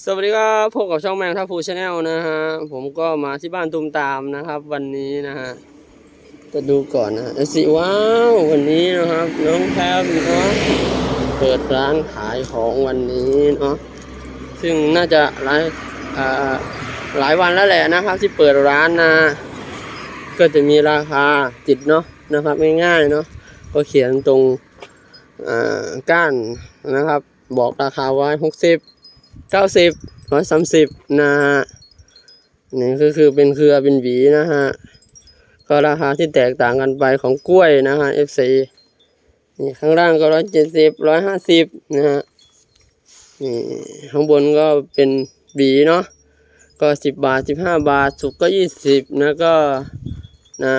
สวัสดีครับพบกับช่องแมงทัพพูชาแนลนะฮะ ผมก็มาที่บ้านตุมตามนะครับ วันนี้นะฮะจะดูก่อนนะสิว้าววันนี้นะครับ น้องแพมเนาะเปิดร้านขายของวันนี้เนาะซึ่งน่าจะหลายอ่าหลายวันแล้วแหละนะครับ ที่เปิดร้านนะ ก็จะมีราคาติดเนาะนะครับง่ายๆเนาะก็เขียนตรงอ่าก้านนะครับ บอกราคาไว้หกสิบ เก้าสิบร้อยสามสิบนะฮะนี่ก็คือเป็นเครือเป็นหวีนะฮะก็ราคาที่แตกต่างกันไปของกล้วยนะฮะ FC นี่ข้างล่างก็ร้อยเจ็ดสิบร้อยห้าสิบนะฮะนี่ข้างบนก็เป็นหวีเนาะก็สิบบาทสิบห้าบาท สุกก็ยี่สิบนะก็นะ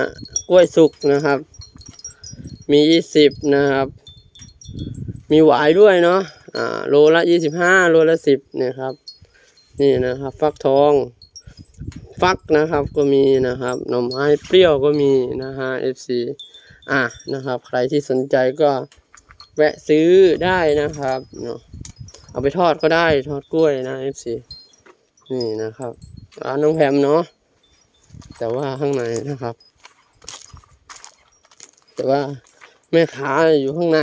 กล้วยสุกนะครับ มียี่สิบนะครับ มีหวายด้วยเนาะ อ่าโลละยี่สิบห้าโลละสิบเนี่ยครับ นี่นะครับ ฟักทอง ฟักนะครับก็มีนะครับหน่อไม้เปรี้ยวก็มีนะฮะ FC อะนะครับ ใครที่สนใจก็แวะซื้อได้นะครับเนาะเอาไปทอดก็ได้ทอดกล้วยนะ FC นี่นะครับร้านน้องแพมเนาะแต่ว่าข้างในนะครับ แต่ว่าแม่ค้าอยู่ข้างใน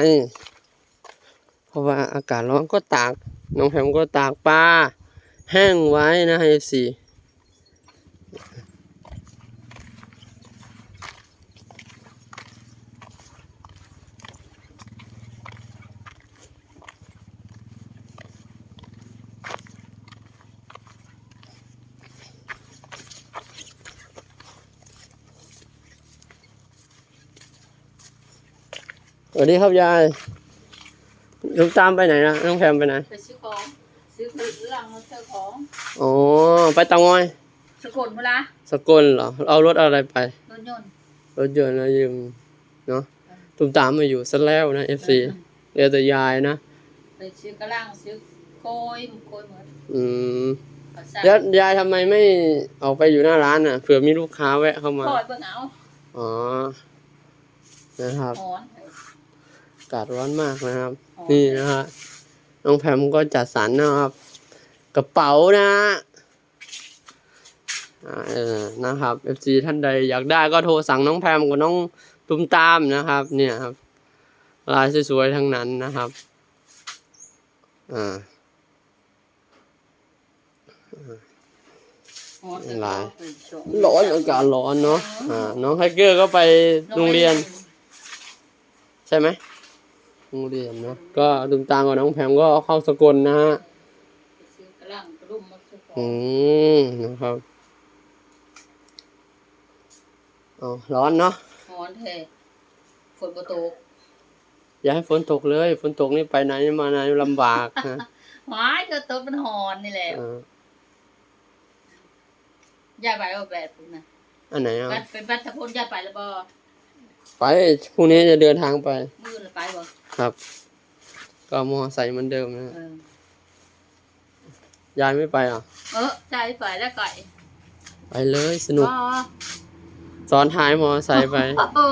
เพราะว่าอากาศร้อนก็ตากน้องแพมก็ตากปลาแห้งไว้นะเอฟซีสวัสดีครับยาย ลูกตามไปไหนนะน้องแพมไปไหนไปซื้อของ ซื้อผลิตลังมาซื้อของอ๋อไปเตางอยสกลเวลาสกลเหรอเอารถอะไรไป รถยนต์รถยนต์นะยืมเนาะตุ้มตามมาอยู่ซะแล้วนะเอฟซีเดี๋ยวแต่ยายนะไปซื้อกระลังซื้อโกยโกยเหมือนอืมเขาใส่แล้วยายทำไมไม่ออกไปอยู่หน้าร้านอะเผื่อมีลูกค้าแวะเข้ามา คอยเบิ่งเอาอ๋อนะครับ หอนอากาศร้อนมากนะครับหอนนี่นะฮะน้องแพมก็จัดสรรนะครับ กระเป๋านะฮะอ่าเออนะครับ FC ท่านใดอยากได้ก็โทรสั่งน้องแพมกับน้องตุ้มตามนะครับ เนี่ยครับ ลายสวยๆทั้งนั้นนะครับอ่าหอนหลายไปส่งร้อนอากาศร้อนเนาะอ่าน้องไทเกอร์ก็ไปโรงเรียน ใช่ไหม โรงเรียนเนาะก็ตุ้มตามกับน้องแพมก็เข้าสกลนะฮะไปซื้อกระลังกระดุมมาซื้อขออืงมนะครับอ๋อร้อนเนาะหอนแท้ฝนบ่ตก อย่าให้ฝนตกเลย ฝนตกนี่ไปไหนมาไหนลำบากนะหวายก็ตกมันหอนนี่แหละอ่าย่าไปเอาแบบพุ่นน่ะอันไหนอะบัดเป็นบัดตะพนย่าไปแล้วบ่ไปพรุ่งนี้จะเดินทางไป มื้อละไปบ่ ครับ ก็มอใส่เหมือนเดิมนะเออยายไม่ไปอะ เออใจไปแล้วไก่ไปเลยสนุก อ๋อสอนท้ายมอใส่ไปโอ้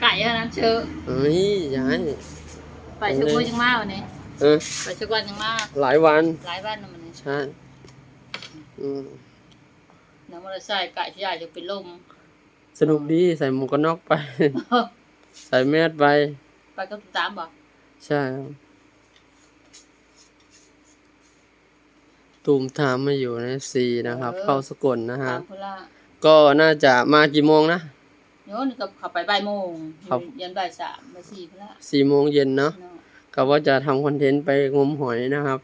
ไก่อันนั้นเชอะเฮ้ยยาย ไปเชอะกูยังมาวันนี้เออ ไปเชอะกวันยังมาหลายวัน หลายวันแล้วมันนี่ใช่อืมน้ำมันใส่ไก่ที่ใหญ่จะเป็นลมสนุกดีใส่หมวกกันน็อกไป ใส่แมสไป ไปก็ตามบ่ใช่ครับตูมตามมาอยู่ในซีนะครับ เข้าสกลนะฮะ ตามพุ่นละก็น่าจะมากี่โมงนะ โยนกับขับไปบ่ายโมงครับ ยันบ่ายสามบ่ายสี่พุ่นละสี่โมงเย็นเนาะ เนาะก็ว่าจะทำคอนเทนต์ไปงมหอยนะครับ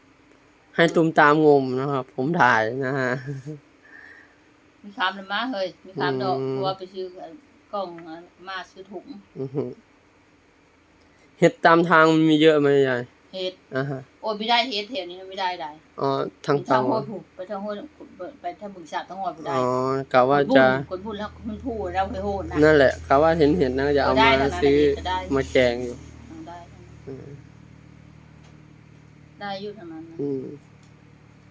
ให้ตูมตามงมนะครับ ผมถ่ายนะฮะ มีคำเลยมาเฮ้ยมีคำดอกอืมเพราะว่าไปซื้อกล่องมาซื้อถุงอื้อหือ เห็ดตามทางมันมีเยอะไหมยายเฮ็ดอ่าฮะโอ้ยไม่ได้เฮ็ดแถวนี้ไม่ได้ได้อ๋อทางไปเตาทางห้วยผูกไปทางห้วยไปทางบึงสาบทางห้วยบ่ได้อ๋อกะว่าจะคนบุญแล้วคนผู้เราเคยโหดนะนั่นแหละกะว่าเห็นเห็นนะจะเอาได้มาเท่านั้นซื้อจะได้มาแกงอยู่ได้อืมได้อยู่ทางนั้นนะอืม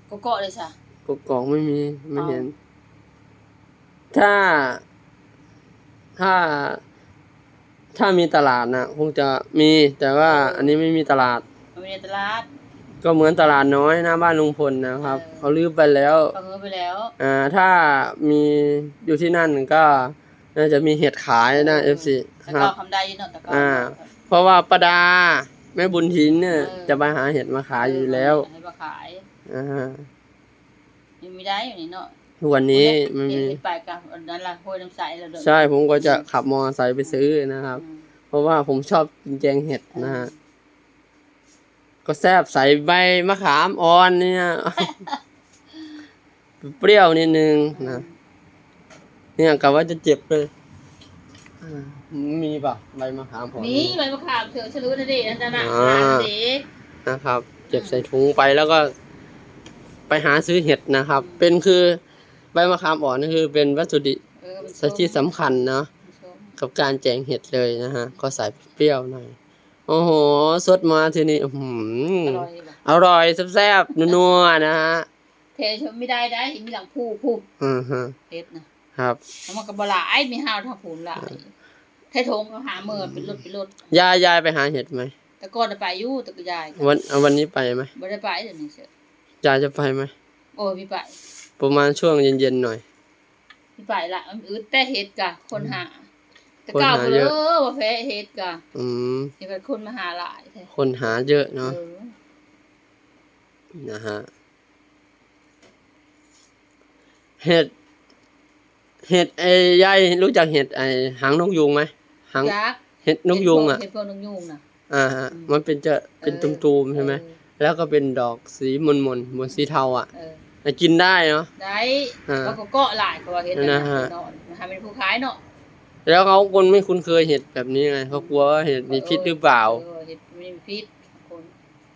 ก็เกาะเลยจ้ะกกอกไม่มีไม่อ๋อเห็น ถ้า ถ้า ถ้ามีตลาดนะคงจะมีแต่ว่าอันนี้ไม่มีตลาด มันมีในตลาดก็เหมือนตลาดน้อยหน้าบ้านลุงพลนะครับเออเขาลืมไปแล้วเอาเงินไปแล้วอ่าถ้ามีอยู่ที่นั่นก็น่าจะมีเห็ดขายนะ FC แต่คก็รับคำได้เนาะแต่ก็อ่า เพราะว่าประดาแม่บุญทินเนี่ยเออจะไปหาเห็ดมาขายอยู่แล้วให้มาขายอ่า ยังไม่ได้อยู่นี่เนาะ ทุกวันนี้มันเห็มีนไปกับอันนั้นละห้วยน้ำใสแล้วเด้อใช่ผมก็จะขับมอเตอร์ไซค์ไปซื้อนะครับอืมเพราะว่าผมชอบกินแกงเห็ดนะฮะก็แซบใส่ใบมะขามอ่อนเนี่ยเปรี้ยวนิดนึงนะเนี่ยกะว่าจะเจ็บเลยอ่ามีป่ะใบมะขามอ่อนมีใบมะขามเถือะฉลุนะดิอันนั้นน่ะอ่าร้านเด็กนะครับ เจ็บใส่ถุงไปแล้วก็ ไปหาซื้อเห็ดนะครับ เป็นคือใบมะขามอ่อนนี่คือเป็นวัตถุดิบเออมันส้มที่สำคัญเนาะมันส้มกับการแจงเห็ดเลยนะฮะ ก็ใส่เปรี้ยวหน่อย โอ้โหสดมาทีนี้อื้อหืออร่อยแบบอร่อยแซ่บๆนัวๆนะฮะเทชมไม่ได้ได้เห็นมีหลังผู้ผู้อือฮะเฮ็ดนะครับ แล้วมันก็บ่หลายมีห้าวทางผูนหลายไทยทงก็หาเมื่อเป็นรถเป็นรถยายยายไปหาเห็ดไหมแต่ก่อนน่ะไปอยู่แต่ก็ยายวันเอาวันนี้ไปไหมบ่ได้ไปเดี๋ยวนี้เสียยายจะไปไหมโอ้ยมีไป ประมาณช่วงเย็นๆหน่อยมีไปละมันอึดแต่เฮ็ดกะ คนหา แต่คนก้าวหาไปเยเลอะ ยว่าแพ้เฮ็ดกะอืม นี่เป็นคนมาหาหลายแท้คนหาเยอะเอเนาะอนะฮะเห็ด เห็ดไอ้ยายรู้จักเห็ดไอ้หางนกยูงไหมหางยักษ์เห็ดนกยูงอะ เฮ็ดพวกนกยูงน่ะ อ่าฮะอืมมันเป็นจะเป็นเออตุ่มๆใช่ไหมเออแล้วก็เป็นดอกสีมนๆบนสีเทาอะ เออ แต่กินได้เนาะ ได้อ่าแล้วก็เกาะหลายเขาว่าเฮ็ดนะฮะ เนาะมันหาเป็นผู้ขายเนาะแล้วเขาคนไม่คุ้นเคยเห็ดแบบนี้ไงเขากลัวว่าเห็ดมีพิษหรือเปล่าเออเฮ็ดไม่มีพิษคน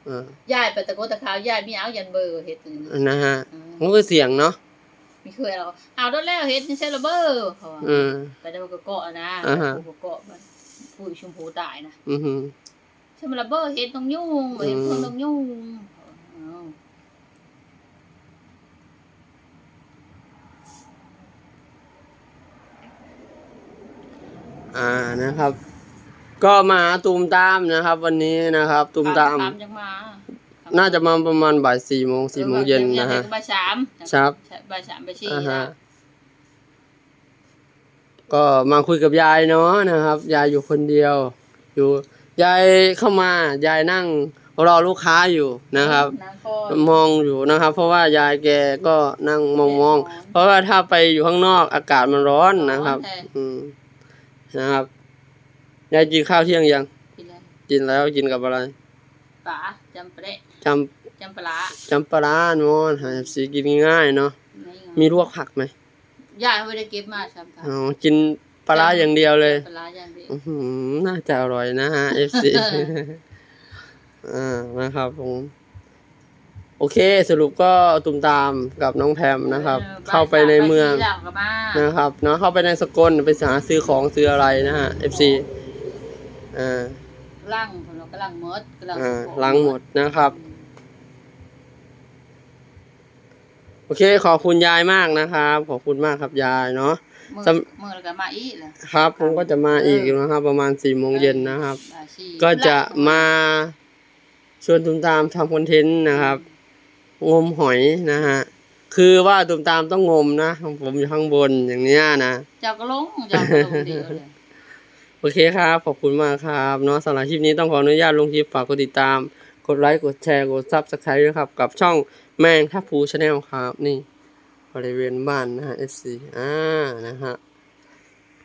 อ่าย้ายไปตะโกตะขาวยายมีเอายันเบอร์เฮ็ดนี่นะนะฮะอืมมันก็เสี่ยงเนาะมีเคยเราเอาโดนแล้วเฮ็ดนี่ใช่ระเบอร์เขาว่าอืมไปได้มันก็เกาะนะอ่าฮะผู้ก็เกาะมันผู้ชมพูตายนะอือหือ ใช่มันระเบอร์เฮ็ดต้องยุ่งเฮ็ดเพิ่นต้องยุ่งเอาอ่านะครับ ก็มาตูมตามนะครับ วันนี้นะครับ ตูมตาม ตามจังมาน่าจะมาประมาณบ่ายสี่โมงสี่โมงเย็นนะฮะบ่ายสามครับบ่ายสามบ่ายสี่อ่าฮะนะก็ก็มาคุยกับยายเนาะนะครับ ยายอยู่คนเดียว อยู่ยายเข้ามายายนั่งรอลูกค้าอยู่นะครับนางก็มองอยู่นะครับ เพราะว่ายายแกก็นั่งมองมองๆเพราะว่าถ้าไปอยู่ข้างนอกอากาศมันร้อนนะครับร้อนแท้อืม นะครับยายกินข้าวเที่ยงยังกินเลยกินแล้วกินกับอะไรป๋าจำปะเดะจำจำปลาร้าจำปลาร้าเนาะหาสีกินง่ายๆเนาะนี่ไงมีลวกผักไหมยายไม่ได้เก็บมาจำปลาอ๋อกินปลาร้าอย่างเดียวเลยปลาร้าอย่างเดียวอื้อหือน่าจะอร่อยนะฮะ FC อ่านะครับผม โอเค สรุปก็ตุมตามกับน้องแพมนะครับ ออเข้าไปในเมือง บ่ายสามบ่ายสี่แล้วก็มานะครับเนาะเข้าไปในสกลไปหาซื้อของซื้ออะไรนะฮะ FC อ่าล่างของเรากำลังหมดกำลังอ่าสุกล้างหมดนะครับ โอเค ขอบคุณยายมากนะครับ ขอบคุณมากครับยายเนาะ มือสำ มือแล้วก็มาอีกเลยครับ ผมก็จะมาอีกนะครับ ประมาณสี่โมงเย็นนะครับ บ่ายสี่ก็จะมาชวนตุมตามทำคอนเทนต์นะครับ งมหอยนะฮะ คือว่าตุมตามต้องงมนะของผมอยู่ข้างบนอย่างเนี้ยนะ เจ้าก็ลงเจ้าก็ลงเดียวเลยโอเคครับ ขอบคุณมากครับเนาะสำหรับคลิปนี้ต้องขออนุญาตลงคลิปฝากกดติดตาม กดไลค์ กดแชร์ กดซับสไครต์ด้วยครับ กับช่องแมงทับพูชาแนลครับ นี่บริเวณบ้านนะฮะ FC อ่า นะฮะ